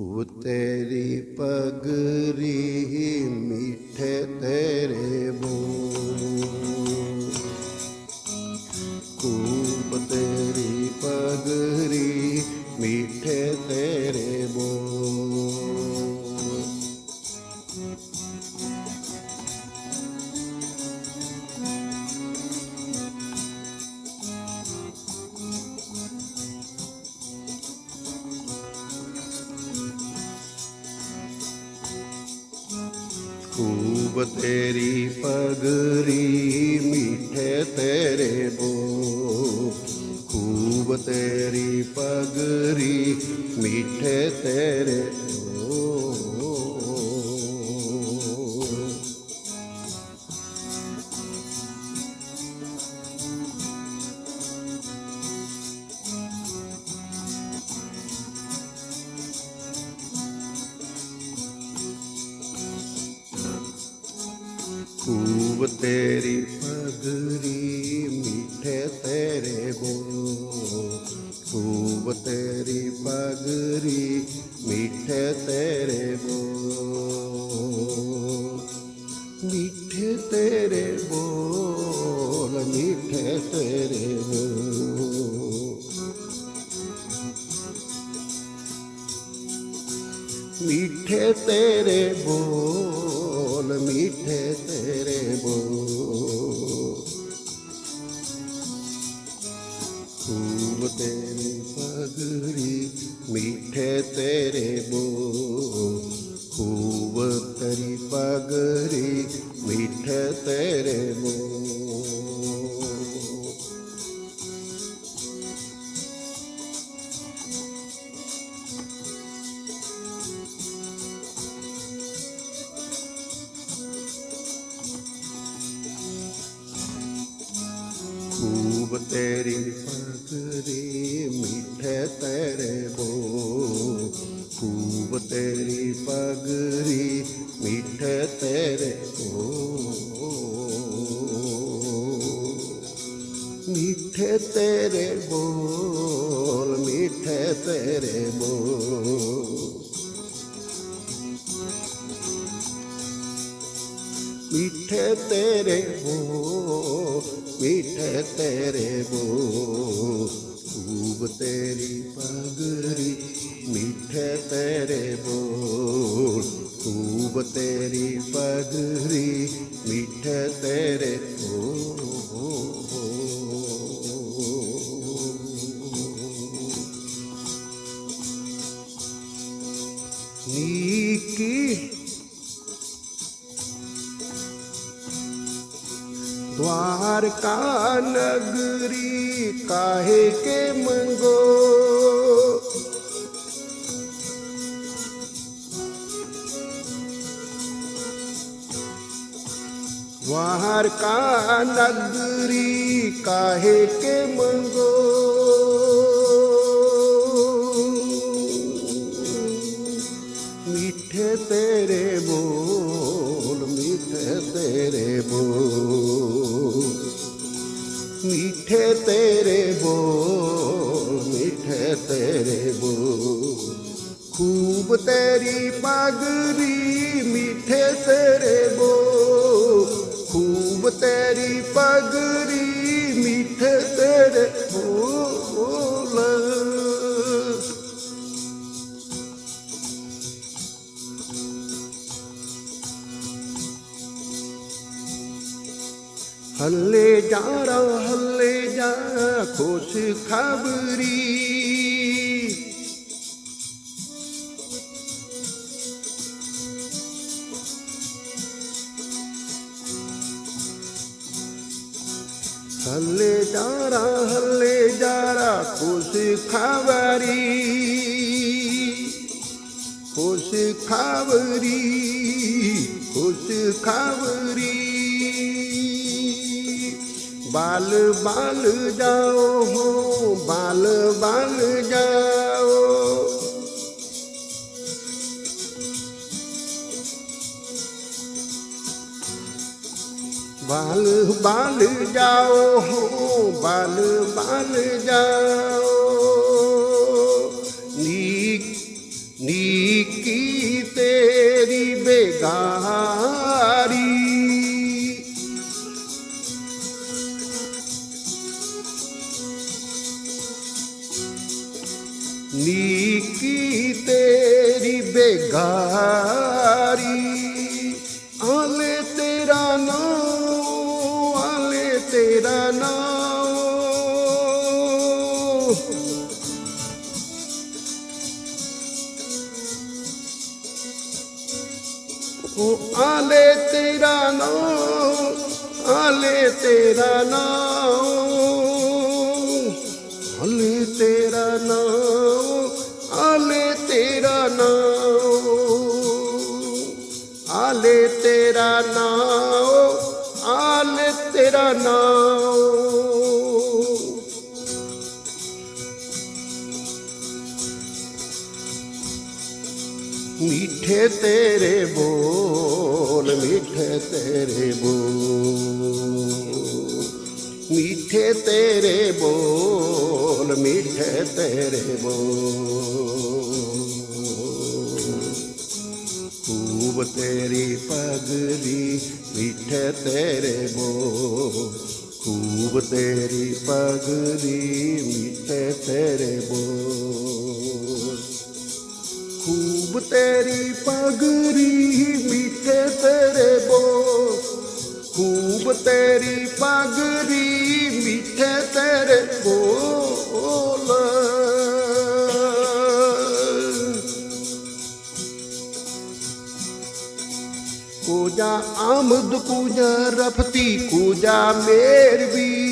ਉਹ ਤੇਰੀ ਪਗਰੀ ਮਿੱਠੇ ਤੇਰੇ ਬੋਲ ਖੂਬ ਤੇਰੀ ਪਗਰੀ ਮਿੱਠੇ ਤੇਰੇ ਬੋ ਖੂਬ ਤੇਰੀ ਪਗਰੀ ਮਿੱਠੇ ਤੇਰੇ ਖੂਬ ਤੇਰੀ ਪਗਰੀ ਮਿੱਠੇ ਤੇਰੇ ਬੋਲ ਖੂਬ ਤੇਰੀ ਪਗਰੀ ਮਿੱਠੇ ਤੇਰੇ ਬੋਲ ਮਿੱਠੇ ਤੇਰੇ ਬੋਲ ਮਿੱਠੇ ਤੇਰੇ ਬੋਲ ਮਿੱਠੇ ਤੇਰੇ ਬੋਲ ਮਿੱਠੇ ਤੇਰੇ ਬੋਲ ਖੂਬ ਤੇਰੀ ਪਗੜੀ ਮਿੱਠੇ ਤੇਰੇ ਬੋਲ ਖੂਬ ਤੇਰੀ ਪਗੜੀ ਮਿੱਠੇ ਤੇਰੇ ਖੂਬ ਤੇਰੀ ਪਗੜੀ ਮਿੱਠੇ ਤੇਰੇ ਬੋ ਖੂਬ ਤੇਰੀ ਪਗੜੀ ਮਿੱਠੇ ਤੇਰੇ ਬੋ ਮਿੱਠੇ ਤੇਰੇ ਬੋਲ ਮਿੱਠੇ ਤੇਰੇ ਮਿੱਠੇ ਤੇਰੇ ਬੋ ਮਿੱਠੇ ਤੇਰੇ ਬੋ ਖੂਬ ਤੇਰੀ ਪਗੜੀ ਮਿੱਠੇ ਤੇਰੇ ਬੋ ਖੂਬ ਤੇਰੀ ਪਗੜੀ ਮਿੱਠੇ ਤੇਰੇ द्वारका नगरी काहे के मंगो? द्वारका नगरी काहे के मंगो? मीठे तेरे बोल, मीठे तेरे बोल। ਮਿੱਠੇ ਤੇਰੇ ਬੋਲ, ਮਿੱਠੇ ਤੇਰੇ ਬੋਲ। ਖੂਬ ਤੇਰੀ ਪਗੜੀ ਮਿੱਠੇ ਤੇਰੇ ਬੋਲ। ਖੂਬ ਤੇਰੀ ਪਗੜੀ ਮਿੱਠੇ ਤੇਰੇ ਬੋਲ। हल्ले जा रहा हल्ले जा खुश खबरी हल्ले जा रहा हल्ले जा रहा खुश खबरी खुश खबरी खुश खबरी ਬਾਲ ਬਾਲ ਜਾਓ ਹੋ, ਬਾਲ ਬਾਲ ਜਾਓ। ਬਾਲ ਬਾਲ ਜਾਓ ਹੋ, ਬਾਲ ਬਾਲ ਜਾਓ। ਨੀਕ ਨੀਕੀ ਤੇਰੀ ਬੇਗਾ ਨਾਮ ਆਲੇ ਤੇਰਾ ਨਾਮ ਆਲੇ ਤੇਰਾ ਨਾਮ ਆਲੇ ਤੇਰਾ ਨਾਮ ਆਲੇ ਤੇਰਾ ਨਾਮ ਆਲੇ ਤੇਰਾ ਨਾਮ ਮਿੱਠੇ ਤੇਰੇ ਬੋਲ ਮਿੱਠੇ ਤੇਰੇ ਬੋਲ। ਮਿੱਠੇ ਤੇਰੇ ਬੋਲ, ਮਿੱਠੇ ਤੇਰੇ ਬੋਲ। ਖੂਬ ਤੇਰੀ ਪਗੜੀ, ਮਿੱਠੇ ਤੇਰੇ ਬੋਲ। ਖੂਬ ਤੇਰੀ ਪਗੜੀ, ਮਿੱਠੇ ਤੇਰੇ ਬੋਲ। ਖੂਬ ਤੇਰੀ ਪਗੜੀ ਮਿੱਠੇ ਤੇਰੇ ਬੋਲ। ਖੂਬ ਤੇਰੀ ਪਗੜੀ ਮਿੱਠੇ ਤੇਰੇ ਬੋਲ। ਕੂਜਾ ਆਮਦ ਕੂਜਾ ਰਫਤੀ ਕੂਜਾ ਮੇਰਵੀ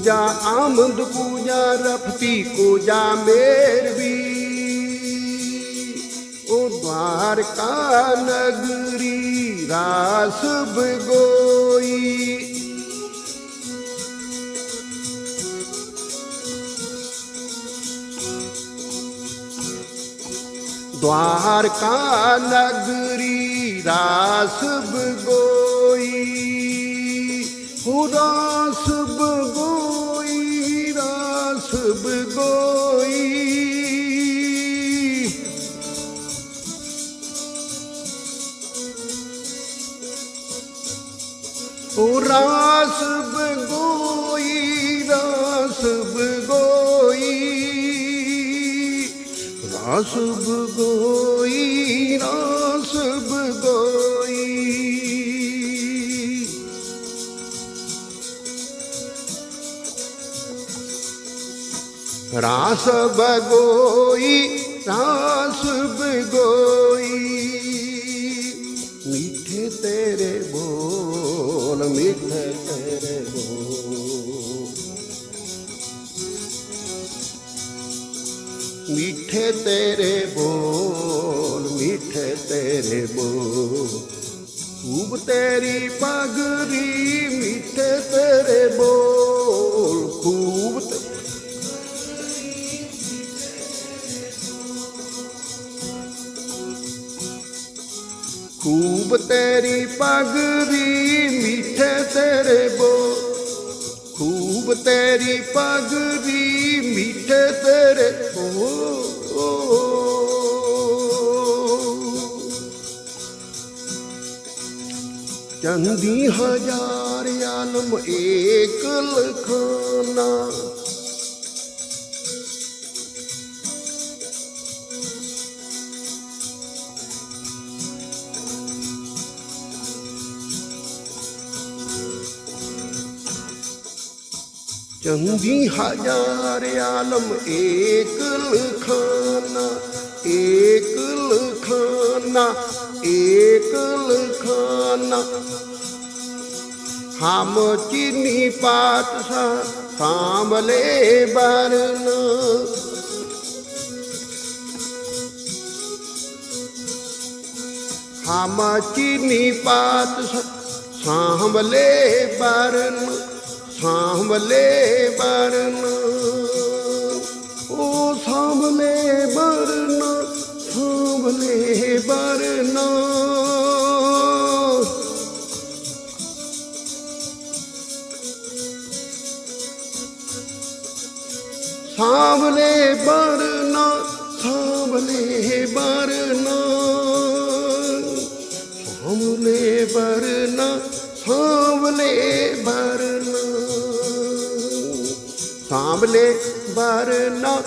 पूजा आमद पूजा रफती कोजा मेरवी ओ द्वारका नगरी रास गोई द्वारका नगरी रास गोई रास ਰਾਸ ਬਗੋਈ ਰਾਸ ਬਗੋਈ ਰਾਸ ਬਗੋਈ ਰਾਸ ਬਗੋਈ ਮਿੱਠੇ ਤੇਰੇ ਬੋਲ ਮਿੱਠੇ ਤੇਰੇ ਬੋਲ। ਮਿੱਠੇ ਤੇਰੇ ਬੋਲ, ਮਿੱਠੇ ਤੇਰੇ ਬੋਲ। ਖੂਬ ਤੇਰੀ ਪਗਰੀ ਮਿੱਠੇ ਤੇਰੇ ਬੋਲ, ਖੂਬ ਤੇ- ਖੂਬ ਤੇਰੀ ਪਗਰੀ ਮਿੱਠੇ ਤੇਰੇ ਬੋਲ, ਖੂਬ ਤੇਰੀ ਪਗਰੀ ਮਿੱਠੇ ਤੇਰੇ ਬੋਲ ਚੰਦੀ ਹਜ਼ਾਰ ਆਲਮ ਏਕ ਲਖਾਨਾ चंदी हजार आलम एक लखाना एक लखाना एक लखाना हम चीनी पात सा सांभले बरना हम चीनी पात सा सांभले बरना ਸਾਂਭਲੇ ਬਰਨ ਉਹ ਸਾਂਭਲੇ ਬਰਨ ਸਾਂਭਲੇ ਬਰਨ ਸਾਂਭਲੇ ਬਰਨ ਸਾਂਭਲੇ ਬਰਨ ਸਾਂਭ ਸਾਂਵਲੇ ਸਾਂਵਲੇ ਵਰਨਾ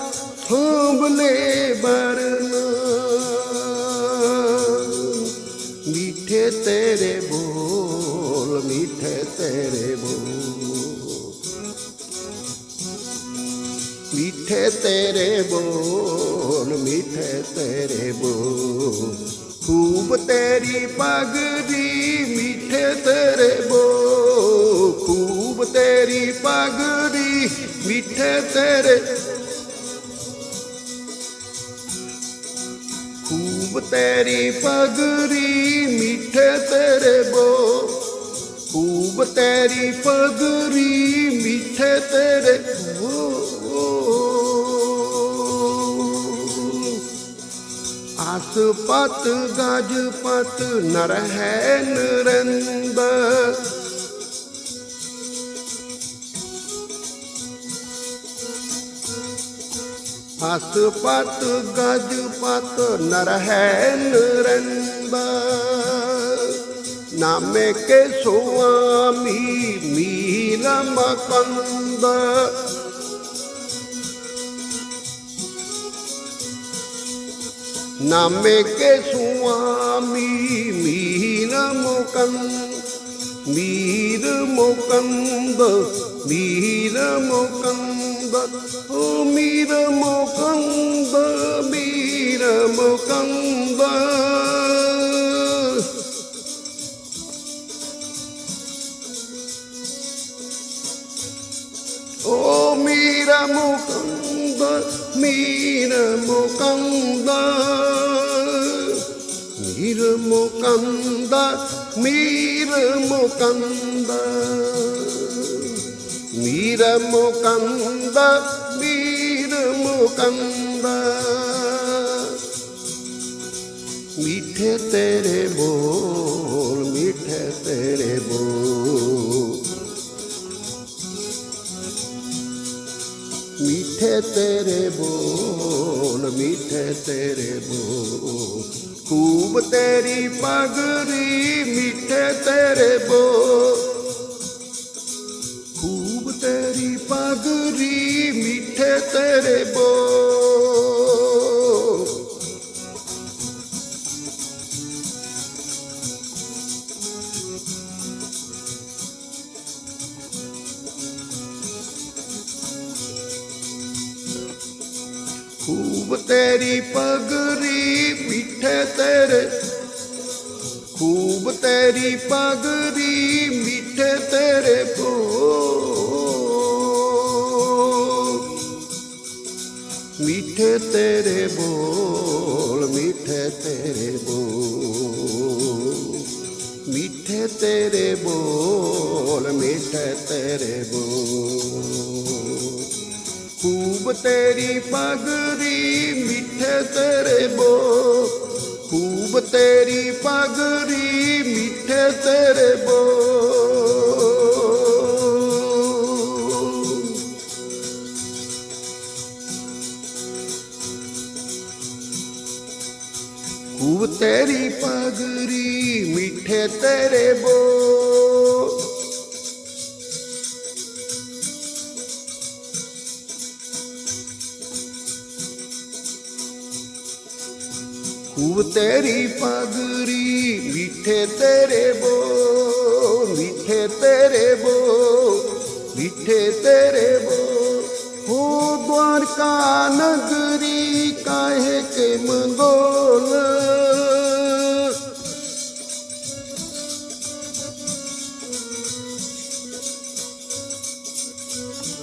ਸਾਂਵਲੇ ਵਰਨਾ। ਮਿੱਠੇ ਤੇਰੇ ਬੋਲ, ਮਿੱਠੇ ਤੇਰੇ ਬੋਲ। ਮਿੱਠੇ ਤੇਰੇ ਬੋਲ, ਮਿੱਠੇ ਤੇਰੇ ਬੋਲ। ਖੂਬ ਤੇਰੀ ਪਗੜੀ ਮਿੱਠੇ ਤੇਰੇ ਬੋਲ। ਖੂਬ ਤੇਰੀ ਪਗੜੀ ਮਿੱਠੇ ਤੇਰੇ। ਖੂਬ ਤੇਰੀ ਪਗਰੀ, ਮਿੱਠੇ ਤੇਰੇ ਬੋ ਖੂਬ ਤੇਰੀ ਪਗਰੀ, ਮਿੱਠੇ ਤੇਰੇ ਆਸ ਪਤ ਗਜ ਪਤ ਨਰ ਹੈ ਨਰੰਦ ਆਸ ਪਤ ਗਜ ਪਤ ਨਰ ਹੈ ਨਰੰਦ ਨਾਮੇ ਕੇ ਸੁਆਮੀ ਮੀਰ ਮਕੰਦ। ਨਾਮੇ ਕੇ ਸੁਆਮੀ ਮੀਰ ਮੁਕੰਦ। ਮੀਰ ਮੁਕੰਦ ਮੀਰ ਮੁਕੰਦ। ਓ ਮੀਰ ਮੁਕੰਦ ਮੀਰ ਮੁਕੰਦ ਓ ਮੀਰਾ ਮੁਕੰਦ ਮੀਰ ਮੁਕੰਦ ਮੀਰ ਮੁਕੰਦ ਮੀਰ ਮੁਕੰਦ ਮੀਰ ਮੁਕੰਦ ਮੀਰ ਮੁਕੰਦ ਮਿੱਠੇ ਤੇਰੇ ਬੋਲ ਮਿੱਠੇ ਤੇਰੇ ਬੋਲ ਮਿੱਠੇ ਤੇਰੇ ਬੋਲ ਮਿੱਠੇ ਤੇਰੇ ਬੋਲ ਖੂਬ ਤੇਰੀ ਪਗੜੀ ਮਿੱਠੇ ਤੇਰੇ ਤੇਰੀ ਪਗੜੀ ਮਿੱਠੇ ਤੇਰੇ ਬੋਲ। ਖੂਬ ਤੇਰੀ ਪਗਰੀ ਮਿੱਠੇ ਤੇਰੇ, ਖੂਬ ਤੇਰੀ ਪਗਰੀ ਮਿੱਠੇ ਤੇਰੇ ਬੋਲ। ਮਿੱਠੇ ਤੇਰੇ ਬੋਲ, ਮਿੱਠੇ ਤੇਰੇ ਬੋਲ। ਮਿੱਠੇ ਤੇਰੇ ਬੋਲ, ਮਿੱਠੇ ਤੇਰੇ ਬੋਲ। ਖੂਬ ਤੇਰੀ ਪਗੜੀ ਮਿੱਠੇ ਤੇਰੇ ਬੋ ਖੂਬ ਤੇਰੀ ਪਗੜੀ ਮਿੱਠੇ ਤੇਰੇ ਬੋ ਹੋ ਦਵਾਰਕਾ ਨਗਰੀ ਕਾਹੇ ਕੇ ਮੰਗੋਲ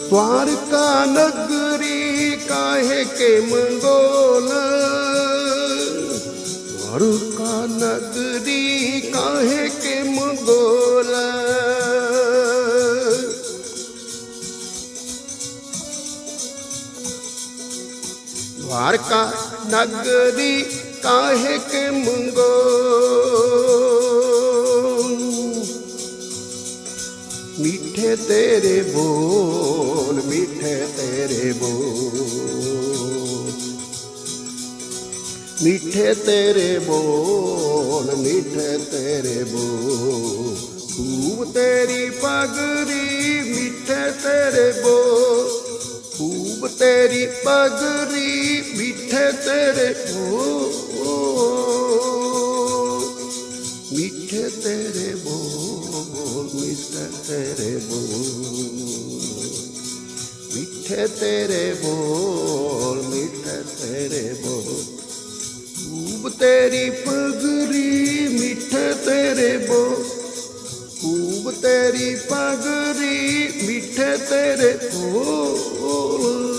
द्वारका नगरी काहे के मंगोल ਹਰ ਕਾ ਨਗਦੀ ਕਾਹੇ ਕੇ ਮੰਗੋ। ਮਿੱਠੇ ਤੇਰੇ ਬੋਲ, ਮਿੱਠੇ ਤੇਰੇ ਬੋਲ। ਮਿੱਠੇ ਤੇਰੇ ਬੋਲ, ਮਿੱਠੇ ਤੇਰੇ ਬੋਲ। ਖੂਬ ਤੇਰੀ ਪਗਰੀ, ਮਿੱਠੇ ਤੇਰੇ ਬੋਲ। ਖੂਬ ਤੇਰੀ ਪਗਰੀ ਮਿੱਠੇ ਤੇਰੇ ਬੋਲ ਮਿੱਠੇ ਤੇਰੇ ਬੋਲ ਮਿੱਠੇ ਤੇਰੇ ਬੋਲ ਮਿੱਠੇ ਤੇਰੇ ਬੋਲ ਮਿੱਠੇ ਤੇਰੇ ਬੋਲ ਖੂਬ ਤੇਰੀ ਪਗਰੀ, ਮਿੱਠੇ ਤੇਰੇ ਬੋਲ ਖੂਬ ਤੇਰੀ ਪਗਰੀ, ਮਿੱਠੇ ਤੇਰੇ ਬੋਲ